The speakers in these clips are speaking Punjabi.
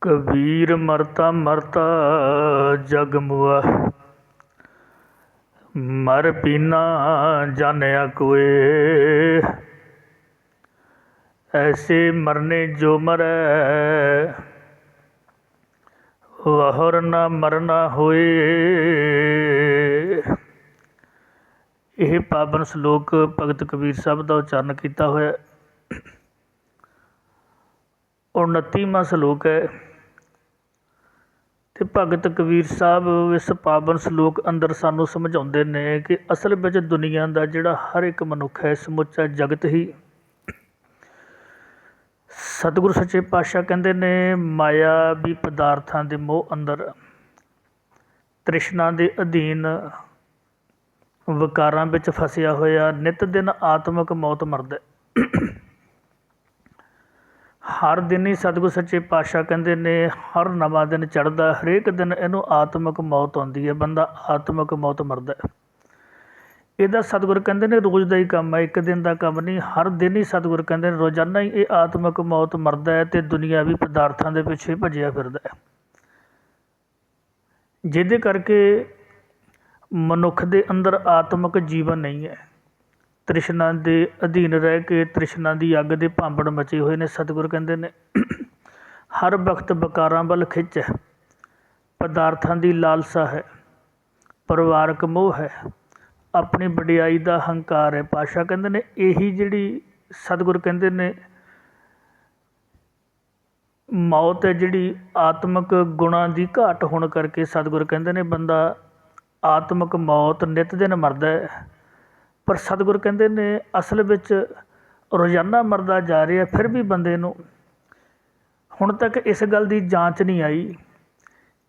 ਕਬੀਰ ਮਰਤਾ ਮਰਤਾ ਜਗ ਮੁਆ। ਮਰ ਪੀਨਾ ਜਾਣਿਆ ਕੋਏ। ਐਸੇ ਮਰਨੇ ਜੋ ਮਰੈ, ਵਹਰ ਨਾ ਮਰਨਾ ਹੋਏ। ਇਹ ਪਾਵਨ ਸ਼ਲੋਕ ਭਗਤ ਕਬੀਰ ਸਾਹਿਬ ਦਾ ਉਚਾਰਨ ਕੀਤਾ ਹੋਇਆ। 29ਵਾਂ ਸ਼ਲੋਕ ਹੈ। ਅਤੇ ਭਗਤ ਕਬੀਰ ਸਾਹਿਬ ਇਸ ਪਾਵਨ ਸ਼ਲੋਕ ਅੰਦਰ ਸਾਨੂੰ ਸਮਝਾਉਂਦੇ ਨੇ ਕਿ ਅਸਲ ਵਿੱਚ ਦੁਨੀਆ ਦਾ ਜਿਹੜਾ ਹਰ ਇੱਕ ਮਨੁੱਖ ਹੈ ਸਮੁੱਚਾ ਜਗਤ ਹੀ ਸਤਿਗੁਰੂ ਸੱਚੇ ਪਾਤਸ਼ਾਹ ਕਹਿੰਦੇ ਨੇ, ਮਾਇਆ ਵੀ ਪਦਾਰਥਾਂ ਦੇ ਮੋਹ ਅੰਦਰ ਤ੍ਰਿਸ਼ਨਾ ਦੇ ਅਧੀਨ ਵਿਕਾਰਾਂ ਵਿੱਚ ਫਸਿਆ ਹੋਇਆ, ਨਿਤ ਦਿਨ ਆਤਮਿਕ ਮੌਤ ਮਰਦਾ ਹਰ ਦਿਨ ਹੀ ਸਤਿਗੁਰ ਸੱਚੇ ਪਾਤਸ਼ਾਹ ਕਹਿੰਦੇ ਨੇ, ਹਰ ਨਵਾਂ ਦਿਨ ਚੜ੍ਹਦਾ, ਹਰੇਕ ਦਿਨ ਇਹਨੂੰ ਆਤਮਿਕ ਮੌਤ ਆਉਂਦੀ ਹੈ, ਬੰਦਾ ਆਤਮਿਕ ਮੌਤ ਮਰਦਾ ਹੈ। ਇਹਦਾ ਸਤਿਗੁਰ ਕਹਿੰਦੇ ਨੇ ਰੋਜ਼ ਦਾ ਹੀ ਕੰਮ ਹੈ, ਇੱਕ ਦਿਨ ਦਾ ਕੰਮ ਨਹੀਂ, ਹਰ ਦਿਨ ਹੀ ਸਤਿਗੁਰ ਕਹਿੰਦੇ ਨੇ ਰੋਜ਼ਾਨਾ ਹੀ ਇਹ ਆਤਮਿਕ ਮੌਤ ਮਰਦਾ ਹੈ ਤੇ ਦੁਨਿਆਵੀ ਪਦਾਰਥਾਂ ਦੇ ਪਿੱਛੇ ਭੱਜਿਆ ਫਿਰਦਾ ਹੈ ਜਿਹਦੇ ਕਰਕੇ ਮਨੁੱਖ ਦੇ ਅੰਦਰ ਆਤਮਿਕ ਜੀਵਨ ਨਹੀਂ ਹੈ ਤ੍ਰਿਸ਼ਨਾ ਦੇ ਅਧੀਨ ਰਹਿ ਕੇ ਤ੍ਰਿਸ਼ਨਾ ਦੀ ਅੱਗ ਦੇ ਭਾਂਬੜ ਮਚੇ ਹੋਏ ਨੇ, ਸਤਿਗੁਰ ਕਹਿੰਦੇ ਨੇ। ਹਰ ਵਕਤ ਬਕਾਰਾਂ ਵੱਲ ਖਿੱਚ ਹੈ। ਪਦਾਰਥਾਂ ਦੀ ਲਾਲਸਾ ਹੈ। ਪਰਿਵਾਰਕ ਮੋਹ ਹੈ। ਆਪਣੀ ਵਡਿਆਈ ਦਾ ਹੰਕਾਰ ਹੈ। ਪਾਸ਼ਾ ਕਹਿੰਦੇ ਨੇ, ਇਹੀ ਜਿਹੜੀ ਸਤਿਗੁਰ ਕਹਿੰਦੇ ਨੇ, ਮੌਤ ਹੈ ਜਿਹੜੀ ਆਤਮਿਕ ਗੁਣਾਂ ਦੀ ਘਾਟ ਹੋਣ ਕਰਕੇ ਸਤਿਗੁਰ ਕਹਿੰਦੇ ਨੇ, ਬੰਦਾ ਆਤਮਿਕ ਮੌਤ ਨਿਤ ਦਿਨ ਮਰਦਾ ਹੈ। ਪਰ ਸਤਿਗੁਰ ਕਹਿੰਦੇ ਨੇ ਅਸਲ ਵਿੱਚ ਰੋਜ਼ਾਨਾ ਮਰਦਾ ਜਾ ਰਿਹਾ, ਫਿਰ ਵੀ ਬੰਦੇ ਨੂੰ ਹੁਣ ਤੱਕ ਇਸ ਗੱਲ ਦੀ ਜਾਂਚ ਨਹੀਂ ਆਈ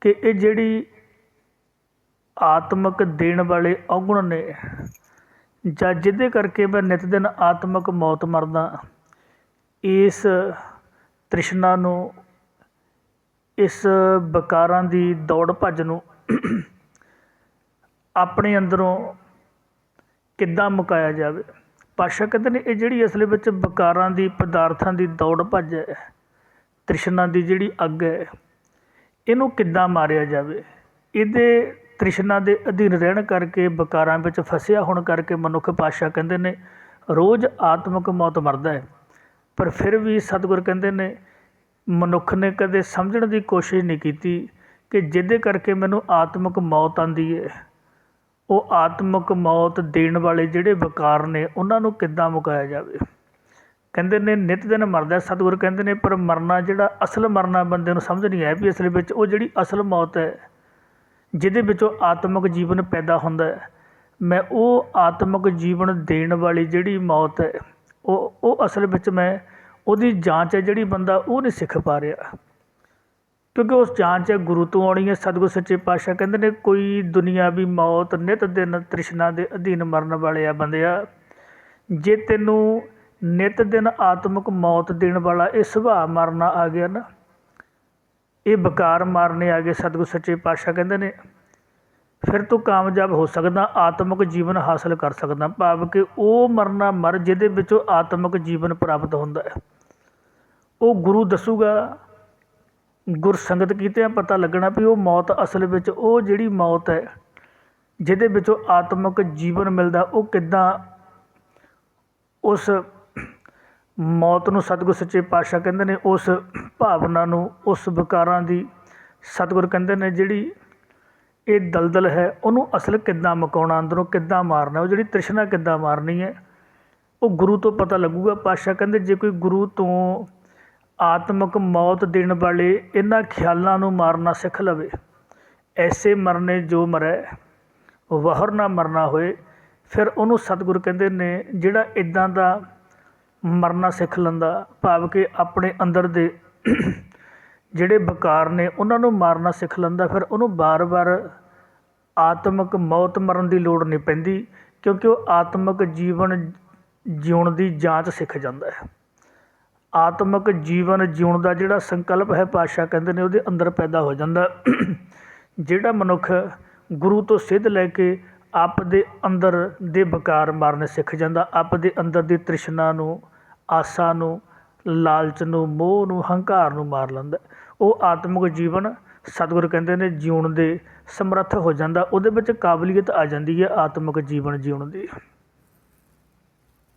ਕਿ ਇਹ ਜਿਹੜੀ ਆਤਮਿਕ ਦੇਣ ਵਾਲੇ ਔਗੁਣ ਨੇ ਜਾਂ ਜਿਹਦੇ ਕਰਕੇ ਮੈਂ ਨਿਤ ਦਿਨ ਆਤਮਿਕ ਮੌਤ ਮਰਦਾ, ਇਸ ਤ੍ਰਿਸ਼ਨਾ ਨੂੰ, ਇਸ ਬਕਾਰਾਂ ਦੀ ਦੌੜ ਭੱਜ ਨੂੰ ਆਪਣੇ ਅੰਦਰੋਂ ਕਿੱਦਾਂ ਮੁਕਾਇਆ ਜਾਵੇ? ਪਾਸ਼ਾ ਕਹਿੰਦੇ ਨੇ ਇਹ ਜਿਹੜੀ ਅਸਲ ਵਿੱਚ ਬਕਾਰਾਂ ਦੀ, ਪਦਾਰਥਾਂ ਦੀ ਦੌੜ ਭੱਜ ਹੈ, ਤ੍ਰਿਸ਼ਨਾ ਦੀ ਜਿਹੜੀ ਅੱਗ ਹੈ, ਇਹਨੂੰ ਕਿੱਦਾਂ ਮਾਰਿਆ ਜਾਵੇ? ਇਹਦੇ ਤ੍ਰਿਸ਼ਨਾ ਦੇ ਅਧੀਨ ਰਹਿਣ ਕਰਕੇ ਬਕਾਰਾਂ ਵਿੱਚ ਫਸਿਆ ਹੋਣ ਕਰਕੇ ਮਨੁੱਖ ਪਾਸ਼ਾ ਕਹਿੰਦੇ ਨੇ, ਰੋਜ਼ ਆਤਮਿਕ ਮੌਤ ਮਰਦਾ ਹੈ। ਪਰ ਫਿਰ ਵੀ ਸਤਿਗੁਰ ਕਹਿੰਦੇ ਨੇ, ਮਨੁੱਖ ਨੇ ਕਦੇ ਸਮਝਣ ਦੀ ਕੋਸ਼ਿਸ਼ ਨਹੀਂ ਕੀਤੀ ਕਿ ਜਿਹਦੇ ਕਰਕੇ ਮੈਨੂੰ ਆਤਮਿਕ ਮੌਤ ਆਂਦੀ ਹੈ। ਉਹ ਆਤਮਿਕ ਮੌਤ ਦੇਣ ਵਾਲੇ ਜਿਹੜੇ ਵਿਕਾਰ ਨੇ, ਉਹਨਾਂ ਨੂੰ ਕਿੱਦਾਂ ਮੁਕਾਇਆ ਜਾਵੇ? ਕਹਿੰਦੇ ਨੇ, ਨਿਤ ਦਿਨ ਮਰਦਾ ਸਤਿਗੁਰ ਕਹਿੰਦੇ ਨੇ, ਪਰ ਮਰਨਾ ਜਿਹੜਾ ਅਸਲ ਮਰਨਾ ਬੰਦੇ ਨੂੰ ਸਮਝ ਨਹੀਂ ਆਇਆ ਵੀ ਅਸਲ ਵਿੱਚ ਉਹ ਜਿਹੜੀ ਅਸਲ ਮੌਤ ਹੈ, ਜਿਹਦੇ ਵਿੱਚੋਂ ਆਤਮਿਕ ਜੀਵਨ ਪੈਦਾ ਹੁੰਦਾ ਹੈ, ਮੈਂ ਉਹ ਆਤਮਿਕ ਜੀਵਨ ਦੇਣ ਵਾਲੀ ਜਿਹੜੀ ਮੌਤ ਹੈ, ਉਹ ਉਹ ਅਸਲ ਵਿੱਚ ਮੈਂ ਉਹਦੀ ਜਾਂਚ ਹੈ, ਜਿਹੜੀ ਬੰਦਾ ਉਹ ਨਹੀਂ ਸਿੱਖ ਪਾ ਰਿਹਾ। ਕਿਉਂਕਿ ਉਸ ਜਾਂਚ 'ਚ ਗੁਰੂ ਤੋਂ ਆਉਣੀ ਹੈ, ਸਤਿਗੁਰ ਸੱਚੇ ਪਾਤਸ਼ਾਹ ਕਹਿੰਦੇ ਨੇ, ਕੋਈ ਦੁਨਿਆਵੀ ਮੌਤ ਨਿਤ ਦਿਨ ਤ੍ਰਿਸ਼ਨਾ ਦੇ ਅਧੀਨ ਮਰਨ ਵਾਲੇ ਆ ਬੰਦਿਆ ਜੇ ਤੈਨੂੰ ਨਿਤ ਦਿਨ ਆਤਮਿਕ ਮੌਤ ਦੇਣ ਵਾਲਾ ਇਹ ਸੁਭਾਅ ਮਰਨਾ ਆ ਗਿਆ ਨਾ, ਇਹ ਬਕਾਰ ਮਾਰਨੇ ਆ ਗਏ, ਸਤਿਗੁਰ ਸੱਚੇ ਪਾਤਸ਼ਾਹ ਕਹਿੰਦੇ ਨੇ, ਫਿਰ ਤੂੰ ਕਾਮਯਾਬ ਹੋ ਸਕਦਾ, ਆਤਮਿਕ ਜੀਵਨ ਹਾਸਲ ਕਰ ਸਕਦਾ, ਭਾਵ ਕਿ ਉਹ ਮਰਨਾ ਮਰ ਜਿਹਦੇ ਵਿੱਚੋਂ ਆਤਮਿਕ ਜੀਵਨ ਪ੍ਰਾਪਤ ਹੁੰਦਾ ਹੈ। ਉਹ ਗੁਰੂ ਦੱਸੂਗਾ ਗੁਰਸੰਗਤ ਕੀਤਿਆਂ ਪਤਾ ਲੱਗਣਾ ਵੀ ਉਹ ਮੌਤ ਅਸਲ ਵਿੱਚ ਉਹ ਜਿਹੜੀ ਮੌਤ ਹੈ, ਜਿਹਦੇ ਵਿੱਚੋਂ ਆਤਮਿਕ ਜੀਵਨ ਮਿਲਦਾ, ਉਹ ਕਿੱਦਾਂ ਉਸ ਮੌਤ ਨੂੰ ਸਤਿਗੁਰ ਸੱਚੇ ਪਾਤਸ਼ਾਹ ਕਹਿੰਦੇ ਨੇ, ਉਸ ਭਾਵਨਾ ਨੂੰ, ਉਸ ਵਿਕਾਰਾਂ ਦੀ ਸਤਿਗੁਰ ਕਹਿੰਦੇ ਨੇ ਜਿਹੜੀ ਇਹ ਦਲਦਲ ਹੈ, ਉਹਨੂੰ ਅਸਲ ਕਿੱਦਾਂ ਮਕਾਉਣਾ, ਅੰਦਰੋਂ ਕਿੱਦਾਂ ਮਾਰਨਾ, ਉਹ ਜਿਹੜੀ ਤ੍ਰਿਸ਼ਨਾ ਕਿੱਦਾਂ ਮਾਰਨੀ ਹੈ, ਉਹ ਗੁਰੂ ਤੋਂ ਪਤਾ ਲੱਗੂਗਾ। ਪਾਤਸ਼ਾਹ ਕਹਿੰਦੇ, ਜੇ ਕੋਈ ਗੁਰੂ ਤੋਂ ਆਤਮਿਕ ਮੌਤ ਦੇਣ ਵਾਲੇ ਇਹਨਾਂ ਖਿਆਲਾਂ ਨੂੰ ਮਾਰਨਾ ਸਿੱਖ ਲਵੇ। ਐਸੇ ਮਰਨੇ ਜੋ ਮਰੈ, ਵਹਰ ਨਾ ਮਰਨਾ ਹੋਏ। ਫਿਰ ਉਹਨੂੰ ਸਤਿਗੁਰ ਕਹਿੰਦੇ ਨੇ, ਜਿਹੜਾ ਇਦਾਂ ਦਾ ਮਰਨਾ ਸਿੱਖ ਲੈਂਦਾ, ਭਾਵ ਕਿ ਆਪਣੇ ਅੰਦਰ ਦੇ ਜਿਹੜੇ ਬਕਾਰ ਨੇ, ਉਹਨਾਂ ਨੂੰ ਮਾਰਨਾ ਸਿੱਖ ਲੈਂਦਾ, ਫਿਰ ਉਹਨੂੰ ਬਾਰ-ਬਾਰ ਆਤਮਿਕ ਮੌਤ ਮਰਨ ਦੀ ਲੋੜ ਨਹੀਂ ਪੈਂਦੀ, ਕਿਉਂਕਿ ਉਹ ਆਤਮਿਕ ਜੀਵਨ ਜਿਉਣ ਦੀ ਜਾਂਚ ਸਿੱਖ ਜਾਂਦਾ ਹੈ। ਆਤਮਿਕ ਜੀਵਨ ਜਿਉਣ ਦਾ ਜਿਹੜਾ ਸੰਕਲਪ ਹੈ ਪਾਤਸ਼ਾਹ ਕਹਿੰਦੇ ਨੇ, ਉਹਦੇ ਅੰਦਰ ਪੈਦਾ ਹੋ ਜਾਂਦਾ। ਜਿਹੜਾ ਮਨੁੱਖ ਗੁਰੂ ਤੋਂ ਸਿੱਧ ਲੈ ਕੇ ਆਪ ਦੇ ਅੰਦਰ ਦੇ ਬਕਾਰ ਮਾਰਨੇ ਸਿੱਖ ਜਾਂਦਾ ਆਪ ਦੇ ਅੰਦਰ ਦੀ ਤ੍ਰਿਸ਼ਨਾ ਨੂੰ, ਆਸਾ ਨੂੰ, ਲਾਲਚ ਨੂੰ, ਮੋਹ ਨੂੰ, ਹੰਕਾਰ ਨੂੰ ਮਾਰ ਲੈਂਦਾ। ਉਹ ਆਤਮਿਕ ਜੀਵਨ ਸਤਿਗੁਰ ਕਹਿੰਦੇ ਨੇ ਜਿਉਣ ਦੇ ਸਮਰੱਥ ਹੋ ਜਾਂਦਾ। ਉਹਦੇ ਵਿੱਚ ਕਾਬਲੀਅਤ ਆ ਜਾਂਦੀ ਹੈ ਆਤਮਿਕ ਜੀਵਨ ਜਿਉਣ ਦੀ।